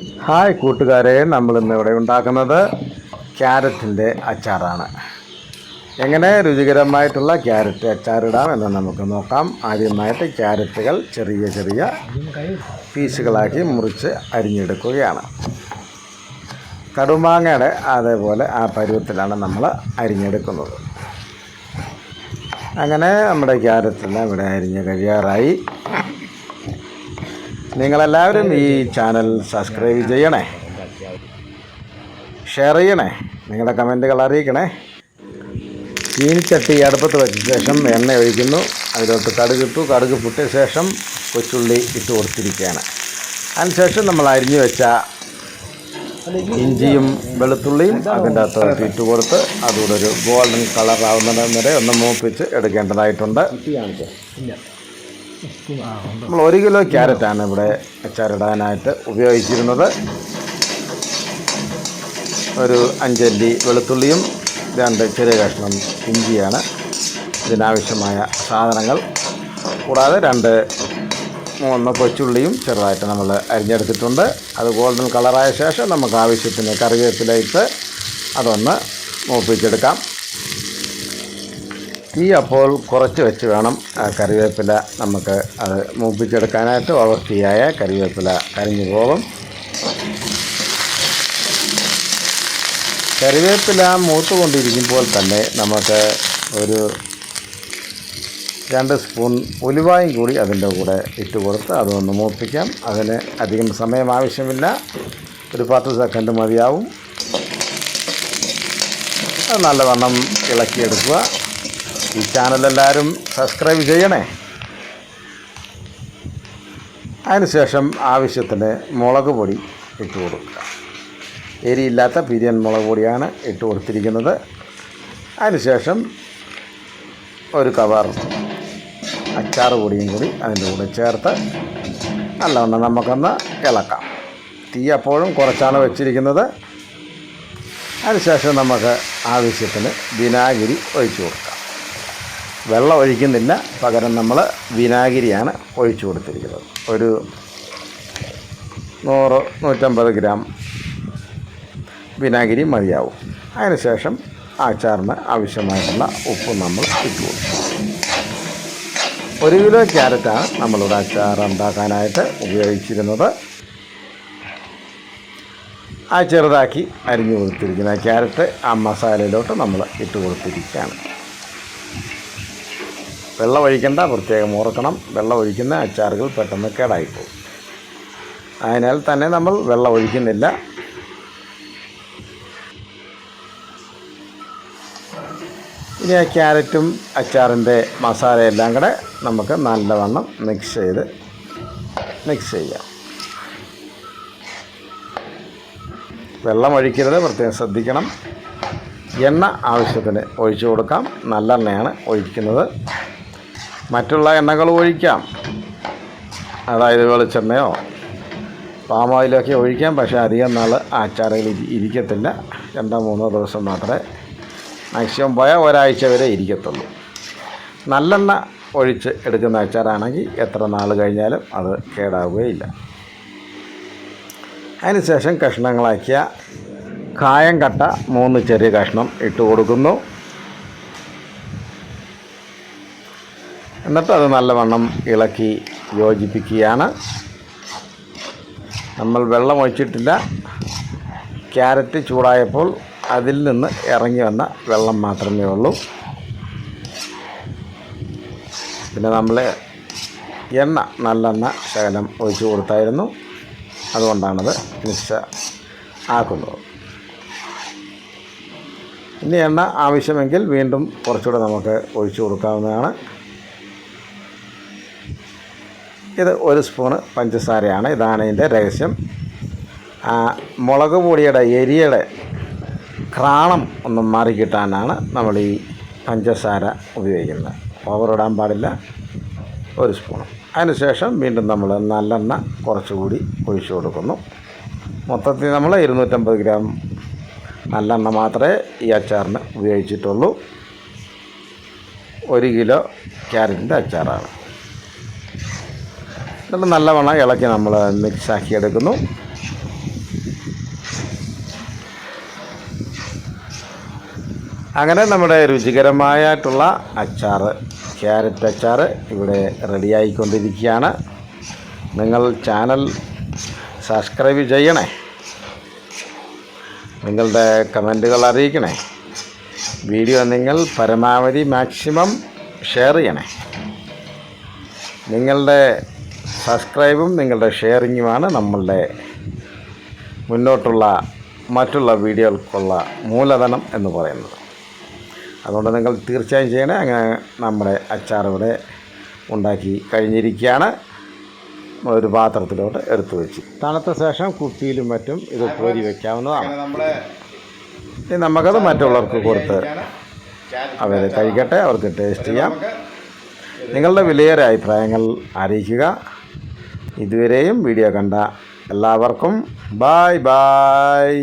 Hi കൂട്ടുകാരെ നമ്മൾ ഇന്ന് ഇവിടെ ഉണ്ടാക്കുന്നത് ക്യാരറ്റിന്റെ അച്ചാറാണ്. എങ്ങനെ രുചികരമായിട്ടുള്ള ക്യാരറ്റ് അച്ചാറിടാം എന്ന് നമുക്ക് നോക്കാം. ആദ്യമായിട്ട് ക്യാരറ്റുകൾ ചെറിയ ചെറിയ പീസുകളാക്കി മുറിച്ച് അരിഞ്ഞെടുക്കുകയാണ്. കടുമാങ്ങയുടെ അതേപോലെ ആ പരുവത്തിലാണ് നമ്മൾ അരിഞ്ഞെടുക്കുന്നത്. അങ്ങനെ നമ്മുടെ ക്യാരറ്റെല്ലാം ഇവിടെ അരിഞ്ഞ് കഴിയാറായി. നിങ്ങളെല്ലാവരും ഈ ചാനൽ സബ്സ്ക്രൈബ് ചെയ്യണേ. ഷെയർ ചെയ്യണേ. നിങ്ങളുടെ കമന്റുകൾ അറിയിക്കണേ. ചീനിച്ചട്ടി അടുപ്പത്ത് വെച്ച ശേഷം എണ്ണ ഒഴിക്കുന്നു. അതിലോട്ട് കടുക് ഇട്ടു. കടുക് പൊട്ടിയ ശേഷം കൊച്ചുള്ളി ഇട്ട് കൊടുത്തിരിക്കുകയാണ്. അതിനുശേഷം നമ്മൾ അരിഞ്ഞു വെച്ച ഇഞ്ചിയും വെളുത്തുള്ളിയും അതിന്റെ അകത്തോട്ട് ഇട്ട് കൊടുത്ത് അതുകൂടെ ഒരു ഗോൾഡൻ കളർ ആവുന്നത് വരെ ഒന്ന് മൂപ്പിച്ച് എടുക്കേണ്ടതായിട്ടുണ്ട്. നമ്മൾ ഒരു കിലോ ക്യാരറ്റാണ് ഇവിടെ അച്ചാറിടാനായിട്ട് ഉപയോഗിച്ചിരുന്നത്. ഒരു അഞ്ചല്ലി വെളുത്തുള്ളിയും രണ്ട് ചെറിയ കഷ്ണം ഇഞ്ചിയാണ് ഇതിനാവശ്യമായ സാധനങ്ങൾ. കൂടാതെ രണ്ട് മൂന്ന് കൊച്ചുള്ളിയും ചെറുതായിട്ട് നമ്മൾ അരിഞ്ഞെടുത്തിട്ടുണ്ട്. അത് ഗോൾഡൻ കളറായ ശേഷം നമുക്ക് ആവശ്യത്തിന് കറിവേപ്പില ഇട്ട് അതൊന്ന് മൂപ്പിച്ചെടുക്കാം. തീ അപ്പോൾ കുറച്ച് വെച്ച് വേണം കറിവേപ്പില നമുക്ക് അത് മൂപ്പിച്ചെടുക്കാനായിട്ട് ഓവർ തീയായ കറിവേപ്പില കരിഞ്ഞു പോകും. കറിവേപ്പില മൂത്തുകൊണ്ടിരിക്കുമ്പോൾ തന്നെ നമുക്ക് ഒരു രണ്ട് സ്പൂൺ ഉലുവായും കൂടി അതിന്റെ കൂടെ ഇട്ട് കൊടുത്ത് അതൊന്ന് മൂപ്പിക്കാം. അതിന് അധികം സമയം ആവശ്യമില്ല. ഒരു പത്ത് സെക്കൻഡ് മതിയാവും. അത് നല്ലവണ്ണം ഇളക്കിയെടുക്കുക. ഈ ചാനലെല്ലാവരും സബ്സ്ക്രൈബ് ചെയ്യണേ. അതിനുശേഷം ആവശ്യത്തിന് മുളക് പൊടി ഇട്ട് കൊടുക്കുക. എരിയില്ലാത്ത പിരിയൻ മുളക് പൊടിയാണ് ഇട്ട് കൊടുത്തിരിക്കുന്നത്. അതിനുശേഷം ഒരു കവർ അച്ചാർ പൊടിയും കൂടി അതിന്റെ കൂടെ ചേർത്ത് നല്ലവണ്ണം നമുക്കൊന്ന് ഇളക്കാം. തീ അപ്പോഴും കുറച്ചാണ് വെച്ചിരിക്കുന്നത്. അതിനുശേഷം നമുക്ക് ആവശ്യത്തിന് വിനാഗിരി ഒഴിച്ചു കൊടുക്കാം. വെള്ളം ഒഴിക്കുന്നില്ല. പകരം നമ്മൾ വിനാഗിരിയാണ് ഒഴിച്ചു കൊടുത്തിരിക്കുന്നത്. ഒരു നൂറ് നൂറ്റമ്പത് ഗ്രാം വിനാഗിരി മതിയാവും. അതിനുശേഷം ആച്ചാറിന് ആവശ്യമായിട്ടുള്ള ഉപ്പ് നമ്മൾ ഇട്ടു കൊടുക്കും. ഒരു കിലോ ക്യാരറ്റാണ് നമ്മളിവിടെ അച്ചാർ ഉണ്ടാക്കാനായിട്ട് ഉപയോഗിച്ചിരുന്നത്. ആ ചെറുതാക്കി അരിഞ്ഞു കൊടുത്തിരിക്കുന്ന ക്യാരറ്റ് ആ മസാലയിലോട്ട് നമ്മൾ ഇട്ട് കൊടുത്തിരിക്കുകയാണ്. വെള്ളം ഒഴിക്കേണ്ട പ്രത്യേകം ഓർക്കണം. വെള്ളം ഒഴിക്കുന്ന അച്ചാറുകൾ പെട്ടെന്ന് കേടായിപ്പോകും. അതിനാൽ തന്നെ നമ്മൾ വെള്ളം ഒഴിക്കുന്നില്ല. ഇനി ആ ക്യാരറ്റും അച്ചാറിന്റെ മസാലയെല്ലാം കൂടെ നമുക്ക് നല്ലവണ്ണം മിക്സ് ചെയ്ത് മിക്സ് ചെയ്യാം. വെള്ളം ഒഴിക്കരുത് പ്രത്യേകം ശ്രദ്ധിക്കണം. എണ്ണ ആവശ്യത്തിന് ഒഴിച്ചു കൊടുക്കാം. നല്ലെണ്ണയാണ് ഒഴിക്കുന്നത്. മറ്റുള്ള എണ്ണകൾ ഒഴിക്കാം. അതായത് വെളിച്ചെണ്ണയോ പാം ഓയിലൊക്കെ ഒഴിക്കാം പക്ഷേ അധികം നാൾ ആ അച്ചാറുകൾ ഇരിക്കത്തില്ല. രണ്ടോ മൂന്നോ ദിവസം മാത്രമേ മാക്സിമം പോയാൽ ഒരാഴ്ച വരെ ഇരിക്കത്തുള്ളൂ. നല്ലെണ്ണ ഒഴിച്ച് എടുക്കുന്ന അച്ചാറാണെങ്കിൽ എത്ര നാൾ കഴിഞ്ഞാലും അത് കേടാവുകയില്ല. അതിനുശേഷം കഷ്ണങ്ങളാക്കിയ കായം കട്ട മൂന്ന് ചെറിയ കഷ്ണം ഇട്ട് കൊടുക്കുന്നു. എന്നിട്ട് അത് നല്ലവണ്ണം ഇളക്കി യോജിപ്പിക്കുകയാണ്. നമ്മൾ വെള്ളം ഒഴിച്ചിട്ടില്ല ക്യാരറ്റ് ചൂടായപ്പോൾ അതിൽ നിന്ന് ഇറങ്ങി വന്ന വെള്ളം മാത്രമേ ഉള്ളൂ. പിന്നെ നമ്മൾ എണ്ണ നല്ലെണ്ണ ശകലം ഒഴിച്ചു കൊടുത്തായിരുന്നു. അതുകൊണ്ടാണത് മിക്സ ആക്കുന്നത്. ഇനി എണ്ണ ആവശ്യമെങ്കിൽ വീണ്ടും കുറച്ചുകൂടെ നമുക്ക് ഒഴിച്ചു കൊടുക്കാവുന്നതാണ്. ഇത് ഒരു സ്പൂണ് പഞ്ചസാരയാണ്. ഇതാണ് ഇതിന്റെ രഹസ്യം. മുളക് പൊടിയുടെ എരിയുടെ ക്രാണം ഒന്ന് മാറിക്കിട്ടാനാണ് നമ്മൾ ഈ പഞ്ചസാര ഉപയോഗിക്കുന്നത്. ഓവറിടാൻ പാടില്ല. ഒരു സ്പൂൺ അതിനുശേഷം വീണ്ടും നമ്മൾ നല്ലെണ്ണ കുറച്ചുകൂടി ഒഴിച്ചു കൊടുക്കുന്നു. മൊത്തത്തിൽ നമ്മൾ ഇരുന്നൂറ്റമ്പത് ഗ്രാം നല്ലെണ്ണ മാത്രമേ ഈ അച്ചാറിന് ഉപയോഗിച്ചിട്ടുള്ളൂ. ഒരു കിലോ ക്യാരറ്റിന്റെ അച്ചാറാണ്. എന്നിട്ട് നല്ലവണ്ണം ഇളക്കി നമ്മൾ മിക്സാക്കി എടുക്കുന്നു. അങ്ങനെ നമ്മുടെ രുചികരമായിട്ടുള്ള അച്ചാർ ക്യാരറ്റ് അച്ചാർ ഇവിടെ റെഡിയായിക്കൊണ്ടിരിക്കുകയാണ്. നിങ്ങൾ ചാനൽ സബ്സ്ക്രൈബ് ചെയ്യണേ? നിങ്ങളുടെ കമന്റുകൾ അറിയിക്കണേ? വീഡിയോ നിങ്ങൾ പരമാവധി മാക്സിമം ഷെയർ ചെയ്യണേ? നിങ്ങളുടെ സബ്സ്ക്രൈബും നിങ്ങളുടെ ഷെയറിങ്ങുമാണ് നമ്മളുടെ മുന്നോട്ടുള്ള മറ്റുള്ള വീഡിയോകൾക്കുള്ള മൂലധനം എന്ന് പറയുന്നത്. അതുകൊണ്ട് നിങ്ങൾ തീർച്ചയായും ചെയ്യണേ. അങ്ങനെ നമ്മുടെ അച്ചാർ ഇവിടെ ഉണ്ടാക്കി കഴിഞ്ഞിരിക്കുകയാണ്. ഒരു പാത്രത്തിലോട്ട് എടുത്തു വെച്ച്. തണുത്ത ശേഷം കുപ്പിയിലും മറ്റും ഇത് കോരി വയ്ക്കാവുന്നതാണ് നമുക്കത് മറ്റുള്ളവർക്ക് കൊടുത്ത് അവർ കഴിക്കട്ടെ അവർക്ക് ടേസ്റ്റ് ചെയ്യാം. നിങ്ങളുടെ വിലയേറെ അഭിപ്രായങ്ങൾ അറിയിക്കുക. ഇതുവരെയും വീഡിയോ കണ്ട എല്ലാവർക്കും ബായ് ബായ്